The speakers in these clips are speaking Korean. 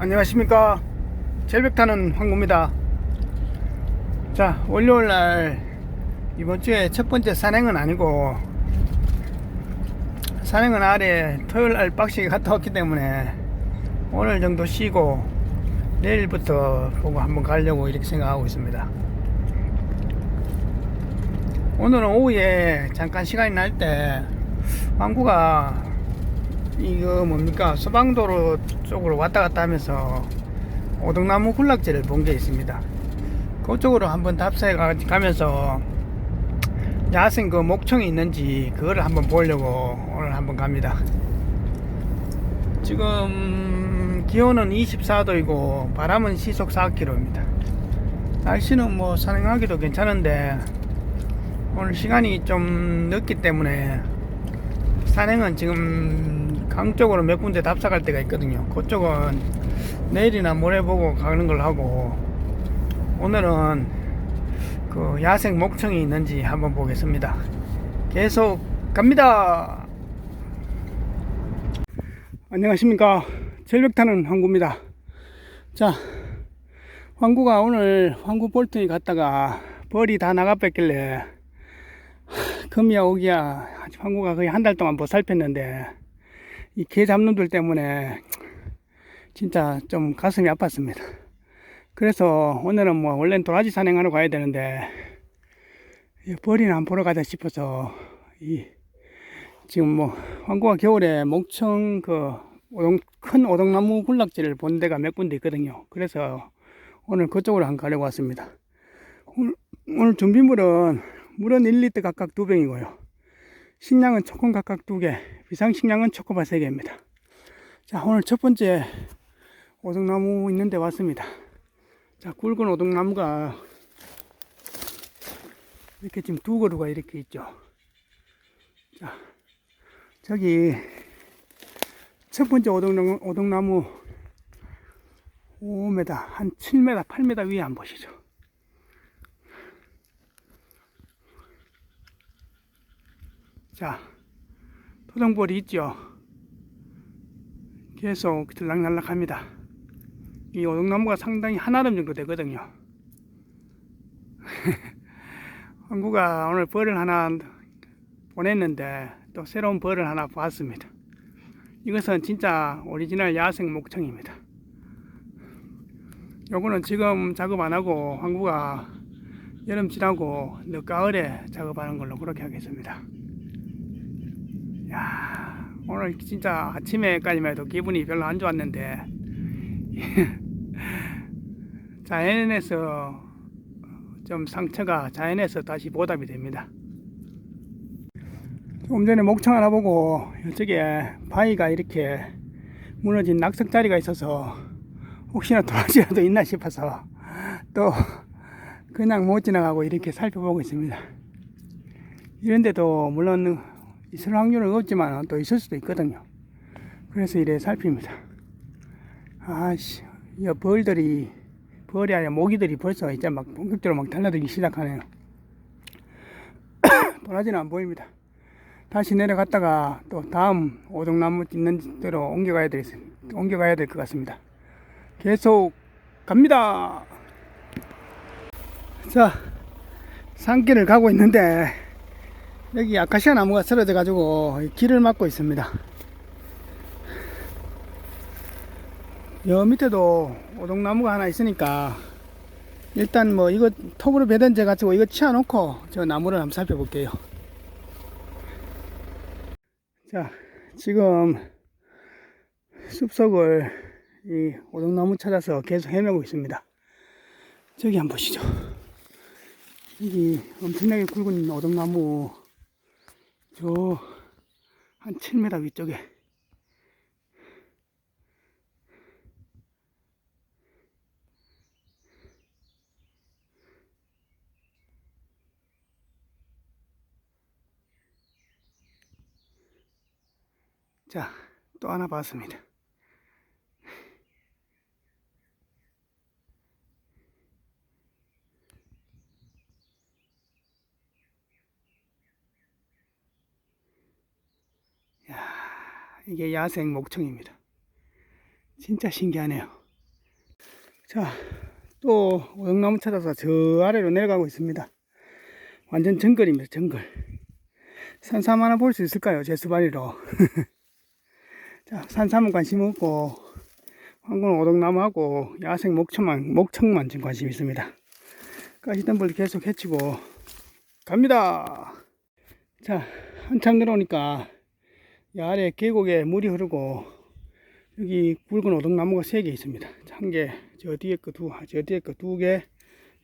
안녕하십니까? 절벽타는 황구입니다. 자 월요일날 이번주에 첫번째 산행은 아니고 산행은 아래 토요일날 빡시게 갔다 왔기 때문에 오늘 정도 쉬고 내일부터 보고 한번 가려고 이렇게 생각하고 있습니다. 오늘은 오후에 잠깐 시간이 날때 황구가 이거 뭡니까 소방도로 쪽으로 왔다 갔다 하면서 오동나무 군락지를 본 게 있습니다. 그쪽으로 한번 답사해 가- 가면서 야생 그 목청이 있는지 그거를 한번 보려고 오늘 한번 갑니다. 지금 기온은 24도이고 바람은 시속 4km입니다. 날씨는 뭐 산행하기도 괜찮은데 오늘 시간이 좀 늦기 때문에 산행은 지금 강 쪽으로 몇 군데 답사갈 때가 있거든요. 그쪽은 내일이나 모레 보고 가는 걸 하고 오늘은 그 야생 목청이 있는지 한번 보겠습니다. 계속 갑니다. 안녕하십니까. 절벽타는 황구입니다. 자, 황구가 오늘 황구 볼튼이 갔다가 벌이 다 나가 뺐길래 금이야 오기야 황구가 거의 한 달 동안 못 살폈는데 이 개 잡는 들 때문에 진짜 좀 가슴이 아팠습니다. 그래서 오늘은 뭐 원래는 도라지 산행하러 가야 되는데 이 벌이나 한번 보러 가자 싶어서 이 지금 뭐 황구가 겨울에 목청 그 오동, 큰 오동나무 군락지를 본 데가 몇 군데 있거든요. 그래서 오늘 그쪽으로 한번 가려고 왔습니다. 오늘, 오늘 준비물은 물은 1리터 각각 두 병이고요. 식량은 초콘 각각 두 개, 비상식량은 초코바 세 개입니다. 자, 오늘 첫 번째 오동나무 있는데 왔습니다. 자, 굵은 오동나무가 이렇게 지금 두 그루가 이렇게 있죠. 자, 저기 첫 번째 오동나무, 오동나무 5m, 한 7m, 8m 위에 안 보시죠. 자, 토종벌이 있죠. 계속 들락날락합니다. 이 오동나무가 상당히 한아름 정도 되거든요. 한구가 오늘 벌을 하나 보냈는데 또 새로운 벌을 하나 봤습니다. 이것은 진짜 오리지널 야생 목청입니다. 요거는 지금 작업 안 하고 한구가 여름 지나고 늦가을에 작업하는 걸로 그렇게 하겠습니다. 야, 오늘 진짜 아침에까지만 해도 기분이 별로 안 좋았는데 자연에서 좀 상처가 자연에서 다시 보답이 됩니다. 조금 전에 목청 하나 보고 이쪽에 바위가 이렇게 무너진 낙석 자리가 있어서 혹시나 도라지라도 있나 싶어서 또 그냥 못 지나가고 이렇게 살펴보고 있습니다. 이런데도 물론 있을 확률은 없지만 또 있을 수도 있거든요. 그래서 이래 살핍니다. 아씨, 이 벌들이, 벌이 아니라 모기들이 벌써 이제 막 본격적으로 막 달라들기 시작하네요. 도라지는 안 보입니다. 다시 내려갔다가 또 다음 오동나무 있는 대로 옮겨가야 될, 옮겨가야 될 것 같습니다. 계속 갑니다. 자, 산길을 가고 있는데, 여기 아카시아 나무가 쓰러져 가지고 길을 막고 있습니다. 여 밑에도 오동나무가 하나 있으니까 일단 뭐 이거 톱으로 배던제 가지고 이거 치워 놓고 저 나무를 한번 살펴볼게요. 자, 지금 숲속을 이 오동나무 찾아서 계속 헤매고 있습니다. 저기 한번 보시죠. 여기 엄청나게 굵은 오동나무 저한 7m 위쪽에 자, 또 하나 봤습니다. 이게 야생 목청입니다. 진짜 신기하네요. 자, 또 오동나무 찾아서 저 아래로 내려가고 있습니다. 완전 정글입니다, 정글. 산삼 하나 볼 수 있을까요? 제 수발이로. 자, 산삼은 관심 없고, 황구는 오동나무하고 야생 목청만, 목청만 지금 관심 있습니다. 가시던 불 계속 해치고 갑니다. 자, 한참 내려오니까 이 아래 계곡에 물이 흐르고 여기 굵은 오동나무가 세 개 있습니다. 한 개, 저 뒤에 거 두, 저 뒤에 거 두 개,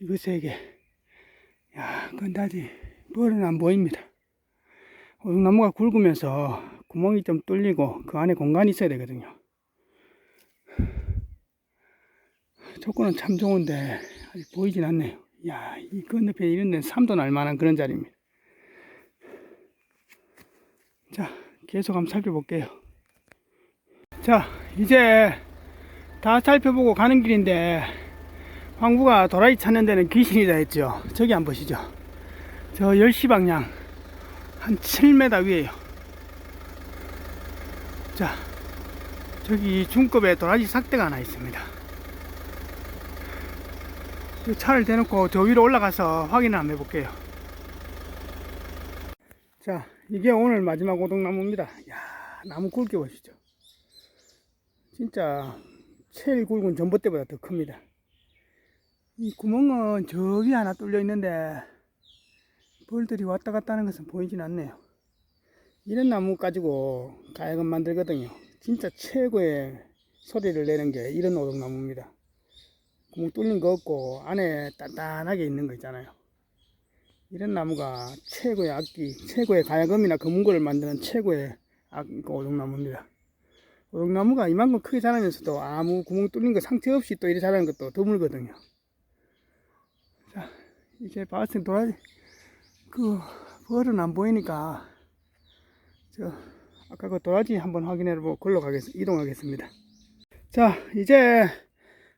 이거 세 개. 야, 근다지 벌은 안 보입니다. 오동나무가 굵으면서 구멍이 좀 뚫리고 그 안에 공간이 있어야 되거든요. 조건은 참 좋은데 아직 보이진 않네요. 야, 이 건너편에 이런 데는 삼도 날 만한 그런 자리입니다. 자, 계속 한번 살펴볼게요. 자, 이제 다 살펴보고 가는 길인데 황구가 도라지 찾는 데는 귀신이다 했죠. 저기 한번 보시죠. 저 10시 방향 한 7m 위에요. 자, 저기 중급에 도라지 삭대가 하나 있습니다. 이 차를 대놓고 저 위로 올라가서 확인을 한번 해볼게요. 자, 이게 오늘 마지막 오동나무입니다. 야, 나무 굵게 보시죠. 진짜 제일 굵은 전봇대보다 더 큽니다. 이 구멍은 저기 하나 뚫려 있는데 벌들이 왔다 갔다 하는 것은 보이진 않네요. 이런 나무 가지고 가야금 만들거든요. 진짜 최고의 소리를 내는 게 이런 오동나무입니다. 구멍 뚫린 거 없고 안에 단단하게 있는 거 있잖아요. 이런 나무가 최고의 악기, 최고의 가야금이나 금은고를 만드는 최고의 악, 그 오동나무입니다. 오동나무가 이만큼 크게 자라면서도 아무 구멍 뚫린 거 상태 없이 또 이렇게 자라는 것도 드물거든요. 자, 이제 때 도라지, 그, 벌은 안 보이니까, 저, 아까 그 도라지 한번 확인해 보고 걸로 가겠, 이동하겠습니다. 자, 이제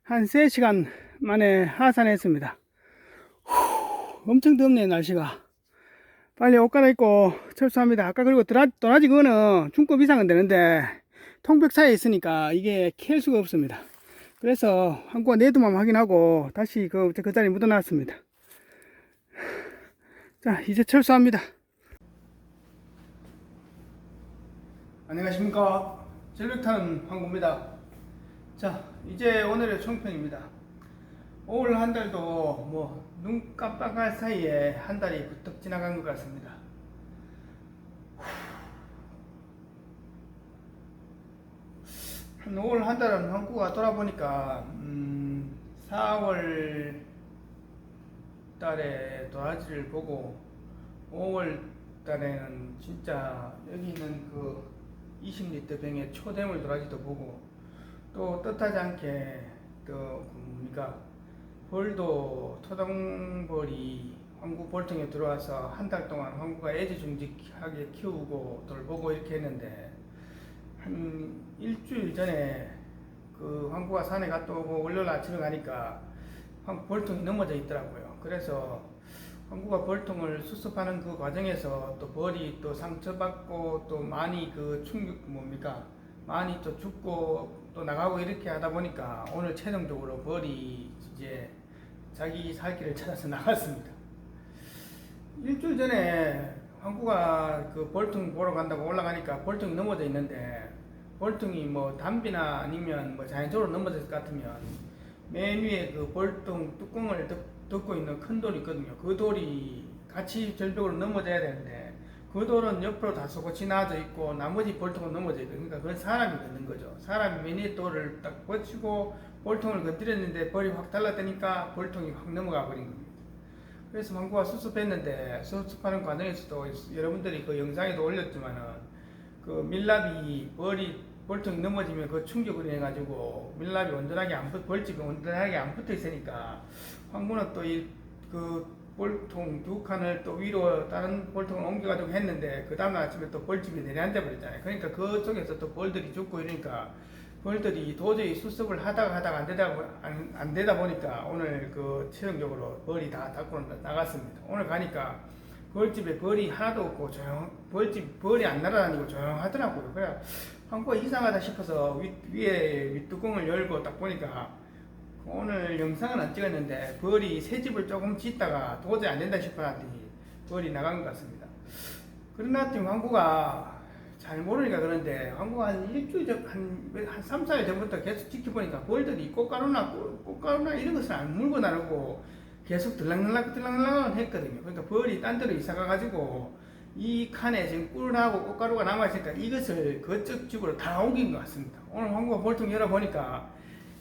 한 3시간 만에 하산했습니다. 후, 엄청 덥네요, 날씨가. 빨리 옷 갈아입고 철수합니다. 아까 그리고 도라, 도라지 그거는 중급 이상은 되는데, 통벽 사이에 있으니까 이게 캘 수가 없습니다. 그래서 한국어 내두만 확인하고 다시 그, 그 자리에 묻어놨습니다. 자, 이제 철수합니다. 안녕하십니까. 절벽타는 황구입니다. 자, 이제 오늘의 총평입니다. 올 한 달도 뭐 눈 깜빡할 사이에 한 달이 부쩍 지나간 것 같습니다. 한 5월 한 달은 한국가 돌아보니까 음, 4월 달에 도라지를 보고 5월 달에는 진짜 여기 있는 그 20리터 병의 초대물 도라지도 보고 또 뜻하지 않게 또 뭡니까 벌도 토종벌이 황구 볼통에 들어와서 한 달 동안 황구가 애지중직하게 키우고 돌보고 이렇게 했는데 한 일주일 전에 그 황구가 산에 갔다 오고 월요일 아침에 가니까 황구 벌통이 넘어져 있더라고요. 그래서 황구가 벌통을 수습하는 그 과정에서 또 벌이 또 상처받고 또 많이 그 충격 뭡니까 많이 또 죽고 또 나가고 이렇게 하다 보니까 오늘 최종적으로 벌이 이제 자기 살 길을 찾아서 나갔습니다. 일주일 전에 황구가 그 볼통 보러 간다고 올라가니까 볼통이 넘어져 있는데 볼통이 뭐 담비나 아니면 뭐 자연적으로 넘어질 것 같으면 맨 위에 그 볼통 뚜껑을 덮, 덮고 있는 큰 돌이 있거든요. 그 돌이 같이 절벽으로 넘어져야 되는데 그 돌은 옆으로 다소곳이 나와져 있고 나머지 볼통은 넘어져 있고 그러니까 그건 사람이 걷는 거죠. 사람이 맨 위에 돌을 딱 뻗치고 볼통을 건드렸는데 벌이 확 달라뜨니까 볼통이 확 넘어가 버린 겁니다. 그래서 망고가 수습했는데 수습하는 과정에서도 여러분들이 그 영상에도 올렸지만은 그 밀랍이 벌이 볼통이 넘어지면 그 충격을 해가지고 밀랍이 온전하게 안 붙, 벌집이 온전하게 안 붙어 있으니까 황구는 또이그 볼통 두 칸을 또 위로 다른 볼통을 옮겨가지고 했는데 그 다음날 아침에 또 벌집이 내려앉아 버렸잖아요. 그러니까 그쪽에서 또 벌들이 죽고 이러니까 벌들이 도저히 수습을 하다가 하다가 안 되다, 안, 안 되다 보니까 오늘 그 최종적으로 벌이 다 닫고 나갔습니다. 오늘 가니까 벌집에 벌이 하나도 없고 조용, 벌집, 벌이 안 날아다니고 조용하더라고요. 그래, 한국가 이상하다 싶어서 위, 위에 윗뚜껑을 열고 딱 보니까 오늘 영상은 안 찍었는데 벌이 새 집을 조금 짓다가 도저히 안 된다 싶어놨더니 벌이 나간 것 같습니다. 그러나 하여튼 황구가 잘 모르니까 그런데 황구가 한 일주일 전, 한, 한 3, 4일 전부터 계속 지켜보니까 벌들이 꽃가루나 꽃- 꽃가루나 이런 것을 안 물고 나르고 계속 들락날락 들락날락 했거든요. 그러니까 벌이 딴 데로 이사 가가지고 이 칸에 지금 꿀하고 꽃가루가 남아있으니까 이것을 그쪽 집으로 다 옮긴 것 같습니다. 오늘 황구가 볼통 열어보니까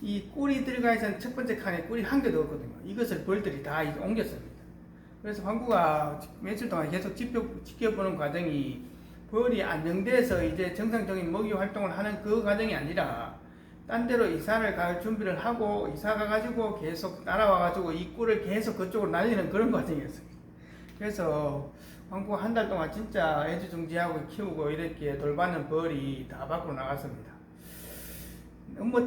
이 꿀이 들어가 있는 첫 번째 칸에 꿀이 한 개도 없거든요. 이것을 벌들이 다 옮겼습니다. 그래서 황구가 며칠 동안 계속 지켜, 지켜보는 과정이 벌이 안정돼서 이제 정상적인 먹이 활동을 하는 그 과정이 아니라 딴 데로 이사를 갈 준비를 하고 이사 가 가지고 계속 따라와 가지고 이 꿀을 계속 그쪽으로 날리는 그런 과정이었어요. 그래서 황구가 한달 동안 진짜 애지중지하고 키우고 이렇게 돌봤는 벌이 다 밖으로 나갔습니다.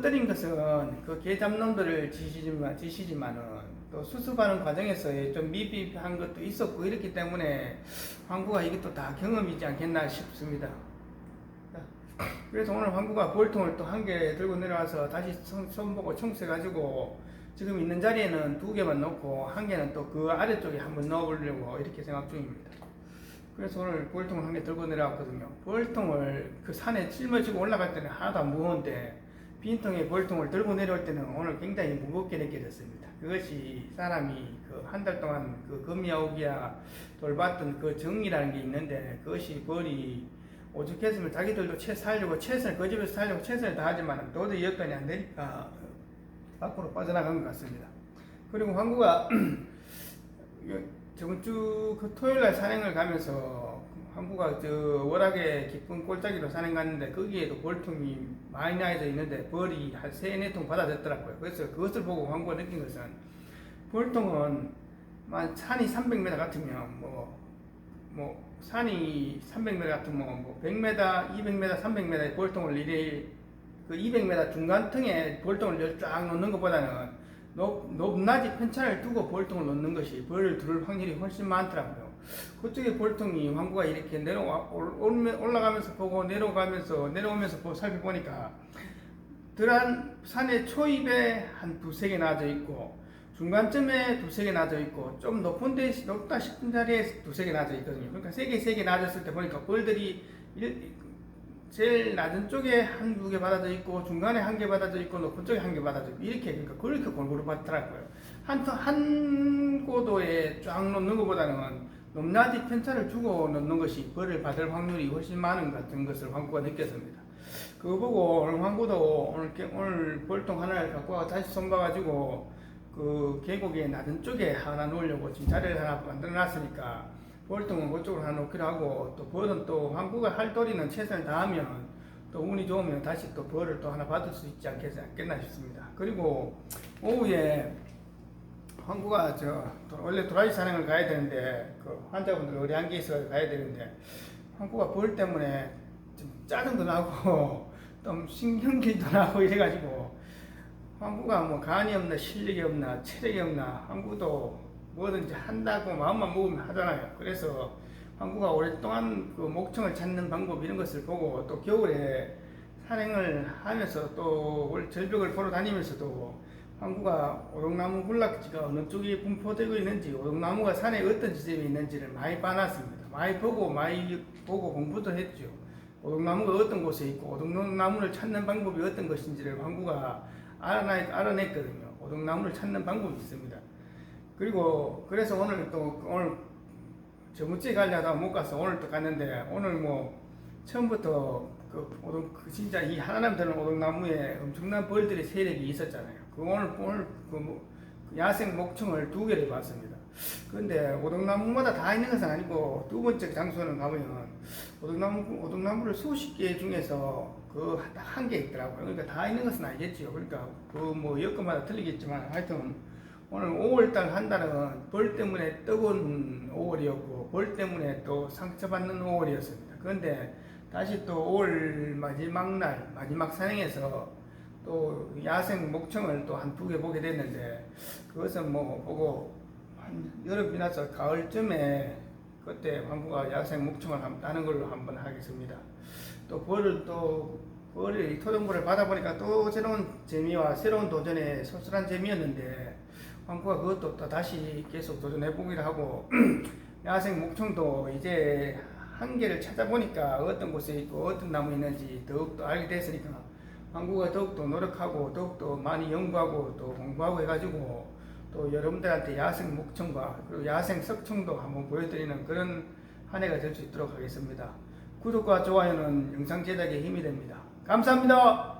떨린 것은 그 개 잡놈들을 지시지만, 지시지만은 또 수습하는 과정에서 좀 미비한 것도 있었고 이렇기 때문에 황구가 이것도 다 경험이지 않겠나 싶습니다. 그래서 오늘 황구가 볼통을 또 한 개 들고 내려와서 다시 손, 손보고 청소해가지고 지금 있는 자리에는 두 개만 넣고 한 개는 또 그 아래쪽에 한번 넣어보려고 이렇게 생각 중입니다. 그래서 오늘 볼통을 한 개 들고 내려왔거든요. 볼통을 그 산에 짊어지고 올라갈 때는 하나도 안 무거운데 빈통에 볼통을 들고 내려올 때는 오늘 굉장히 무겁게 느껴졌습니다. 그것이 사람이 그 한 달 동안 그 금야오기야 돌봤던 그 정이라는 게 있는데 그것이 벌이 오죽했으면 자기들도 채 살려고 최선을 그 집에서 살려고 최선을 다하지만 도저히 여건이 안 되니까 밖으로 빠져나간 것 같습니다. 그리고 황구가 저번 주 그 토요일 날 산행을 가면서 항구가 저 워낙에 깊은 골짜기로 산행 갔는데 거기에도 볼통이 많이 나져 있는데 벌이 한 세네 통 받아졌더라고요. 그래서 그것을 보고 항구가 느낀 것은 볼통은 만 산이 300m 같으면 뭐, 뭐 산이 300m 같으면 뭐 100m, 200m, 300m의 볼통을 이래 그 200m 중간층에 볼통을 쫙 놓는 것보다는 높, 높낮이 편차를 두고 볼통을 놓는 것이 벌을 둘 확률이 훨씬 많더라고요. 그쪽에 볼통이 황구가 이렇게 내려와 올라가면서 보고 내려가면서 내려오면서 보고 살펴보니까 들한 산의 초입에 한 두세 개 나져 있고 중간쯤에 두세 개 나져 있고 좀 높은 데 높다 싶은 자리에 두세 개 나져 있거든요. 그러니까 세 개 세 개 나졌을 때 보니까 벌들이 일- 제일 낮은 쪽에 한 두 개 받아져 있고 중간에 한 개 받아져 있고 높은 쪽에 한 개 받아져 있고 이렇게 그러니까 그렇게 골고루 받더라고요. 한, 터- 한 고도에 쫙 놓는 것보다는 높낮이 편차를 주고 놓는 것이 벌을 받을 확률이 훨씬 많은 것 같은 것을 황구가 느꼈습니다. 그거 보고 오늘 황구도 오늘, 개- 오늘 벌통 하나를 갖고 와 다시 손봐가지고 그 계곡의 낮은 쪽에 하나 놓으려고 지금 자리를 하나 만들어 놨으니까 벌통은 그쪽으로 하나 놓기로 하고 또 벌은 또 황구가 할 도리는 최선을 다하면 또 운이 좋으면 다시 또 벌을 또 하나 받을 수 있지 않겠, 않겠나 싶습니다. 그리고 오후에 황구가 저 도- 원래 도라지 산행을 가야 되는데 그 환자분들 의뢰한 게 있어 가야 되는데 황구가 벌 때문에 좀 짜증도 나고 좀 신경질도 나고 이래가지고 황구가 뭐 간이 없나 실력이 없나 체력이 없나 황구도 뭐든지 한다고 마음만 먹으면 하잖아요. 그래서 황구가 오랫동안 그 목청을 찾는 방법 이런 것을 보고 또 겨울에 산행을 하면서 또올 절벽을 보러 다니면서도 황구가 오동나무 군락지가 어느 쪽에 분포되고 있는지 오동나무가 산에 어떤 지점에 있는지를 많이 봐놨습니다. 많이 보고 많이 보고 공부도 했죠. 오동나무가 어떤 곳에 있고 오동나무를 찾는 방법이 어떤 것인지를 황구가 알아내, 알아냈거든요. 오동나무를 찾는 방법이 있습니다. 그리고 그래서 오늘 또 오늘 저번주에 가려다가 못 가서 오늘 또 갔는데 오늘 뭐 처음부터 그 오동 그 진짜 이 하나님 되는 오동나무에 엄청난 벌들의 세력이 있었잖아요. 그 오늘 오늘 그뭐 야생 목청을 두 개를 봤습니다. 그런데 오동나무마다 다 있는 것은 아니고 두 번째 장소는 가보면 오동나무 오동나무를 수십 개 중에서 그 한 개 있더라고요. 그러니까 다 있는 것은 아니겠지요. 그러니까 그 뭐 여건마다 틀리겠지만 하여튼 오늘 5월달 한 달은 벌 때문에 뜨거운 5월이었고 벌 때문에 또 상처받는 5월이었습니다. 그런데 다시 또 5월 마지막 날 마지막 산행에서 또 야생 목청을 또 한 두 개 보게 됐는데 그것은 뭐 보고 한 여름 지나서 가을쯤에 그때 황구가 야생 목청을 한번 따는 걸로 한번 하겠습니다. 또 벌을 또 벌이 토종벌을 받아보니까 또 새로운 재미와 새로운 도전에 쏠쏠한 재미였는데 황구가 그것도 또 다시 계속 도전해보기로 하고 야생 목청도 이제 한계를 찾아보니까 어떤 곳에 있고 어떤 나무에 있는지 더욱더 알게 됐으니까 황구가 더욱더 노력하고 더욱더 많이 연구하고 또 공부하고 해가지고 또 여러분들한테 야생 목청과 그리고 야생 석청도 한번 보여드리는 그런 한 해가 될 수 있도록 하겠습니다. 구독과 좋아요는 영상 제작에 힘이 됩니다. 감사합니다.